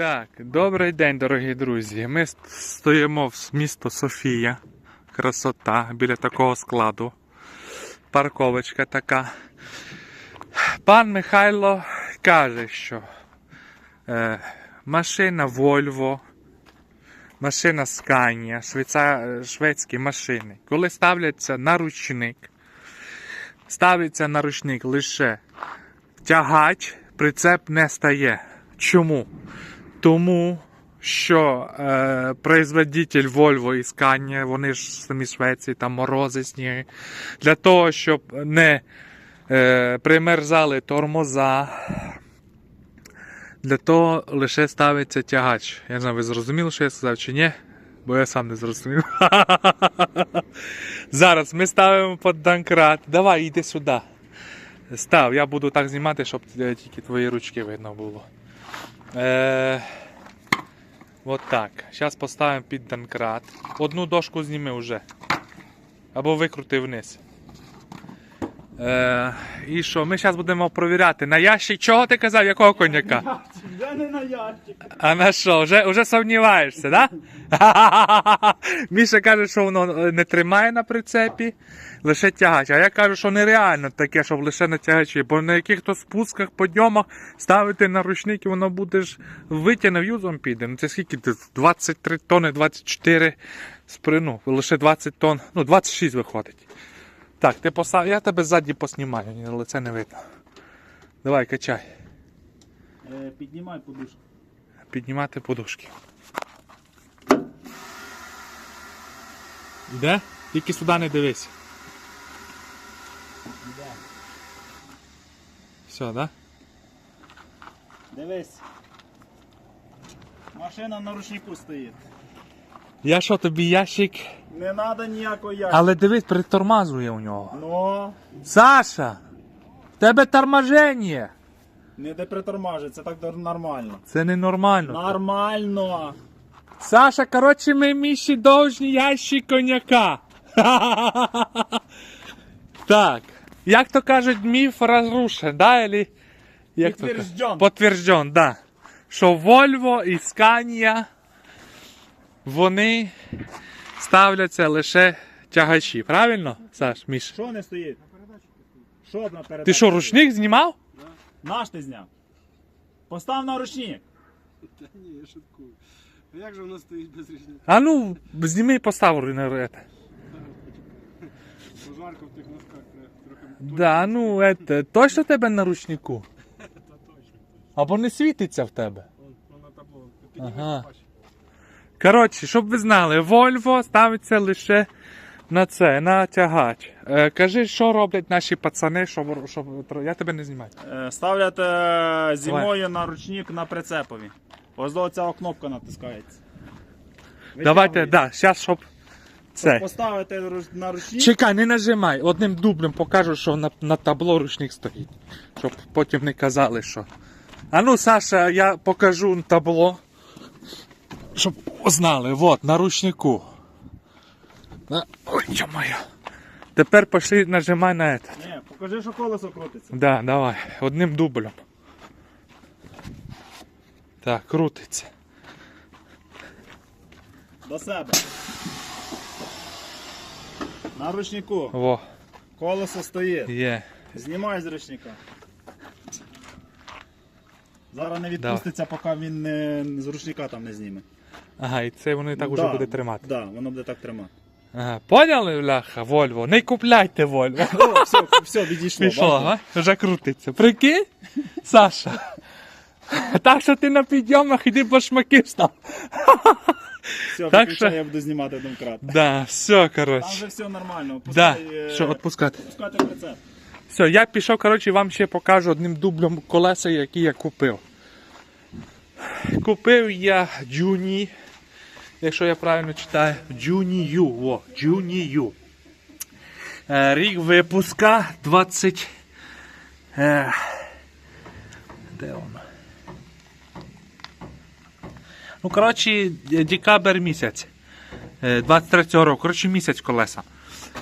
Так, добрий день, дорогі друзі. Ми стоїмо в місто Софія. Красота біля такого складу. Парковочка така. Пан Михайло каже, що е, машина Volvo, машина Scania, швейца, шведські машини, коли ставляться на ручник, ставиться на ручник лише тягач, прицеп не стає. Чому? Тому що е, производитель Volvo і Scania, вони ж самі Швеції, там морози, сніги. Для того, щоб не е, примерзали тормоза. Для того лише ставиться тягач. Я не знаю, ви зрозуміли, що я сказав чи ні? Бо я сам не зрозумів. Зараз ми ставимо під данкрат. Давай, йди сюди. Став, я буду так знімати, щоб е, тільки твої ручки видно було. Е, так. Зараз поставимо під данкрат. Одну дошку зніми вже. Або викрути вниз. Е, і що, ми зараз будемо провіряти. На ящик чого ти казав, якого коньяка? Я не на ящик. А на що? Вже, вже сумніваєшся, да? Міша каже, що воно е, не тримає на прицепі, лише тягач. А я кажу, що нереально таке, щоб лише на тягачі. Бо на яких-то спусках, подйомах ставити на ручник і воно буде ж витягне юзом піде. Ну це скільки? ти? 23 тонни, 24 сприну. Лише 20 тонн, ну 26 виходить. Так, ти постав, я тебе ззаді поснімаю, ні, лице не видно. Давай, качай. Е, піднімай подушку. Піднімати подушки. Іде? Тільки сюди не дивись. Іде. Все, да? Дивись. Машина на ручнику стоїть. Я що тобі ящик. Не треба ніякого ящика. Але дивись, притормазує у нього. Ну, Саша! В тебе торможення! Не де притормажить, це так нормально. Це ненормально. Нормально. Нормально. Саша, коротше, ми міші довжні ящик коньяка. так. Як то кажуть, міф розрушен, да? Или... Як Підтверджен. Підтверджен, да. Що Volvo і Scania, вони ставляться лише тягачі. Правильно, Саш, Міш? Що не стоїть? Що на передачі? Ти що, ручник знімав? Наш ти зняв. Постав на ручник. Та ні, я шуткую. А як же воно стоїть без річника? А ну, зніми і постав на це. Пожарка в тих носках треба трохи. Да, ну, это, точно тебе на ручнику? Та точно. Або не світиться в тебе? Вон, вон на табло. Ага. Ага. Коротше, щоб ви знали, Volvo ставиться лише на це, на тягач. Е, кажи, що роблять наші пацани, щоб, щоб я тебе не знімаю. Е, Ставлять е, зимою на ручник на прицепові. Ось до ця кнопка натискається. Давайте, Витягується. да, зараз, щоб це. Поставити руч- на ручник. Чекай, не нажимай. Одним дублем покажу, що на, на табло ручник стоїть. Щоб потім не казали, що. А ну, Саша, я покажу табло. Щоб знали, от, на ручнику. На... Ой, моя. Тепер пошли нажимай на це. Ні, покажи, що колесо крутиться. Да, давай, одним дублем. Так, крутиться. До себе. На ручнику. Во, Колесо стоїть. є. Знімай з ручника. Зараз не відпуститься, поки він не, з ручника там не зніме. Ага, і це воно і так уже Да, буде тримати. Да, воно буде так тримати. Ага, поняли, бляха, Вольво? Не купляйте Вольво. О, все, все, відійшло. Пішло, бачите? ага? Вже крутиться. Прикинь, Саша. Так що ти на підйомах іди башмаки став. Все, Так виключай, що- я буду знімати домкрат. Да, все, Там коротше. вже все нормально. Да, е, що, відпускати. Пускати прицеп. Все, я пішов, коротше, вам ще покажу одним дублем колеса, які я купив. Купив я Джуні, якщо я правильно читаю, Джуні Ю. О, Джуні Ю. Е, Рік випуска 20. Е, де воно? Ну, коротше, декабрь місяць. е, 23-го року. Коротше, місяць колеса.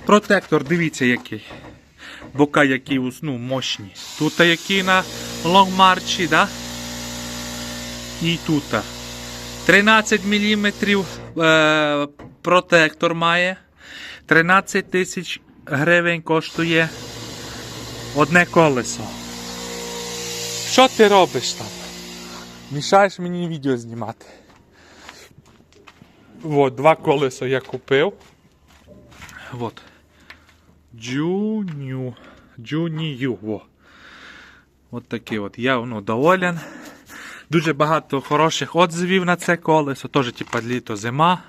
Протектор, дивіться який. Бока які ну, мощні. Тут які на лонгмарчі, да? і тут. 13 мм е, протектор має. 13 тисяч гривень коштує одне колесо. Що ти робиш там? Мішаєш мені відео знімати. От, два колеса я купив. Вот. Джуню. Джунію. От такий от. Я ну, доволен. Дуже багато хороших отзивів на це колесо. Теж типа літо зима.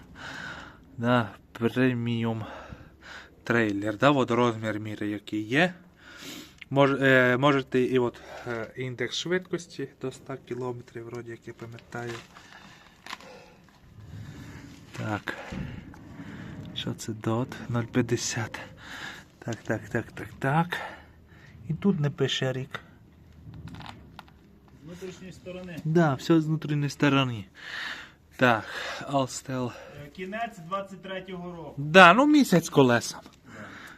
Да, преміум трейлер. Да, от міри, який є. Мож, е, можете і от е, індекс швидкості до 100 км, вроді як я пам'ятаю. Так. Що це дот? 0,50. Так, так, так, так, так. І тут не пише рік. Внутрішньої сторони. Да, все з внутрішньої сторони. Так, Alstel. Е, Кінець 23-го року. Да, ну місяць колесам.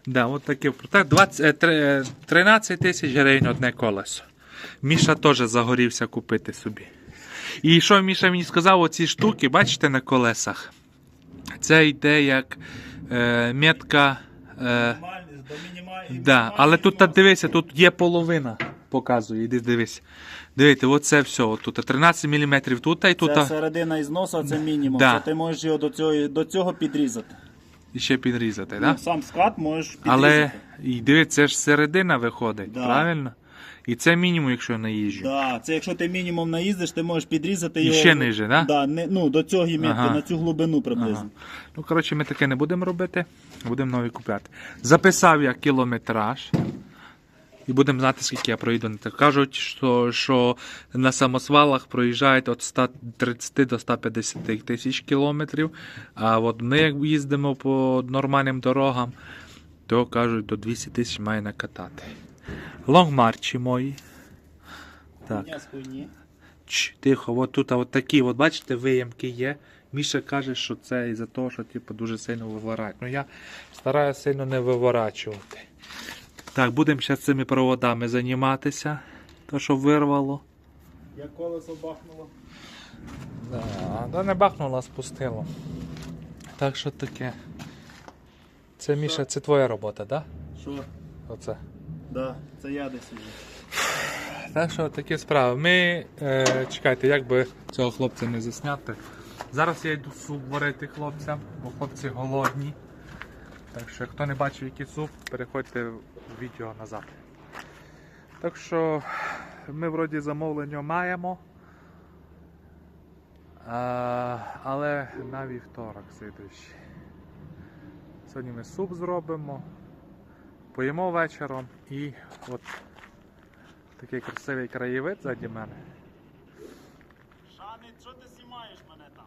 Да, от таке. Так, 20, е, три- е, 13 тисяч гривень одне колесо. Міша теж загорівся купити собі. І що Міша мені сказав, оці штуки, бачите, на колесах? Це йде як е, метка. Е. Да, але тут та, дивися, тут є половина. Показує, іди дивись. Дивіться, оце все. От тут 13 мм тут і тут Це середина ізносу, а це мінімум. Да. Це ти можеш його до цього, до цього підрізати. і ще підрізати, Ну, да? Сам скат можеш підрізати. Але і дивіться, це ж середина виходить, Да. правильно? І це мінімум, якщо я наїжджу. Да, це якщо ти мінімум наїздиш, ти можеш підрізати І його. ще ниже, да? Да, не, ну, до цього метки, Ага. на цю глибину приблизно. Ага. Ну, коротше, ми таке не будемо робити, будемо нові купляти. Записав я кілометраж. І будемо знати, скільки я проїду. Кажуть, що, що на самосвалах проїжджають від 130 до 150 тисяч кілометрів. А от ми як їздимо по нормальним дорогам, то кажуть, до 200 тисяч має накатати. Лонгмарчі мої. Так. Чш, тихо, от тут от такі, от бачите, виямки є. Міша каже, що це із-за того, що типу, дуже сильно виворачує. Ну я стараюся сильно не виворачувати. Так, будемо зараз цими проводами займатися. То, що вирвало. Як колесо бахнуло. Да, да не бахнуло, а спустило. Так що таке. Це Міша, це твоя робота, так? Що? Оце. Да, це я десь уже. Так що такі справи. Ми е, чекайте, як би цього хлопця не засняти. Зараз я йду суп варити хлопцям, бо хлопці голодні. Так що, хто не бачив, який суп, переходьте відео назад. Так що ми вроді замовлення маємо. А, але на вівторок слідуючий. Сьогодні ми суп зробимо, поїмо вечором і от Такий красивий краєвид ззаді мене. Шани, що ти знімаєш мене там?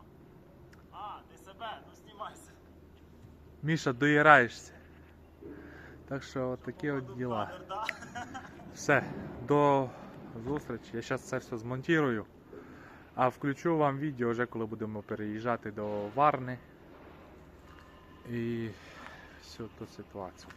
А, ти себе, ну знімайся. Міша, доїраєшся. Так що от такі от діла. Все, до зустрічі. Я зараз це все змонтірую. А включу вам відео вже коли будемо переїжджати до Варни. І всю ту ситуацію.